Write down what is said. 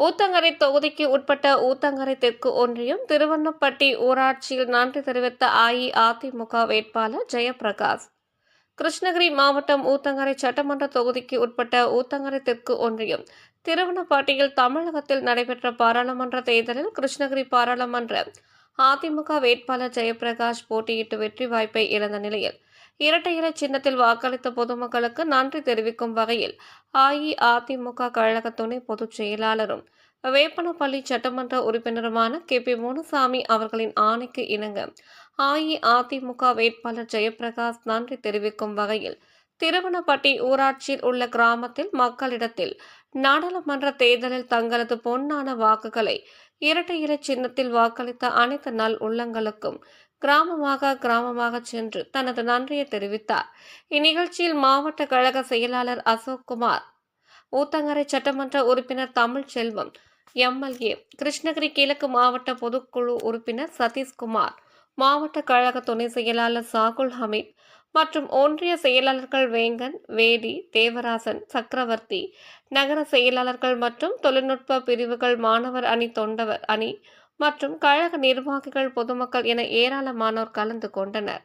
ஊத்தங்கரை தொகுதிக்கு உட்பட்ட ஊத்தங்கரை தெற்கு ஒன்றியம் திருவண்ணப்பட்டி ஊராட்சியில் நன்றி தெரிவித்த அஇஅதிமுக வேட்பாளர் ஜெயபிரகாஷ். கிருஷ்ணகிரி மாவட்டம் ஊத்தங்கரை சட்டமன்ற தொகுதிக்கு உட்பட்ட ஊத்தங்கரை தெற்கு ஒன்றியம் திருவண்ணப்பட்டியில் தமிழகத்தில் நடைபெற்ற பாராளுமன்ற தேர்தலில் கிருஷ்ணகிரி பாராளுமன்ற அதிமுக வேட்பாளர் ஜெயபிரகாஷ் போட்டியிட்டு வெற்றி வாய்ப்பை இழந்த நிலையில் இரட்டை இலை சின்னத்தில் வாக்களித்த பொதுமக்களுக்கு நன்றி தெரிவிக்கும் வகையில் அஇஅதிமுக கழக துணை பொதுச் செயலாளரும் வேப்பனப்பள்ளி சட்டமன்ற உறுப்பினருமான கே பி முனுசாமி அவர்களின் ஆணைக்கு இணங்க அஇஅதிமுக வேட்பாளர் ஜெயபிரகாஷ் நன்றி தெரிவிக்கும் வகையில் திருவனப்பட்டி ஊராட்சியில் உள்ள கிராமத்தில் மக்களிடத்தில் நாடாளுமன்ற தேர்தலில் தங்களது பொன்னான வாக்குகளை இரட்டை இலை சின்னத்தில் வாக்களித்த அனைத்து நல் உள்ளங்களுக்கும் கிராமமாக கிராமமாக சென்று தனது நன்றியை தெரிவித்தார். இந்நிகழ்ச்சியில் மாவட்ட கழக செயலாளர் அசோக்குமார் ஊத்தங்கரை சட்டமன்ற உறுப்பினர் தமிழ் செல்வம் எம்எல்ஏ கிருஷ்ணகிரி கிழக்கு மாவட்ட பொதுக்குழு உறுப்பினர் சதீஷ்குமார் மாவட்ட கழக துணை செயலாளர் சாகுல் ஹமீத் மற்றும் ஒன்றிய செயலாளர்கள் வேங்கன் வேதி தேவராசன் சக்கரவர்த்தி நகர செயலாளர்கள் மற்றும் தொழில்நுட்ப பிரிவுகள் மாணவர் அணி தொண்டவர் அணி மற்றும் கழக நிர்வாகிகள் பொதுமக்கள் என ஏராளமானோர் கலந்து கொண்டனர்.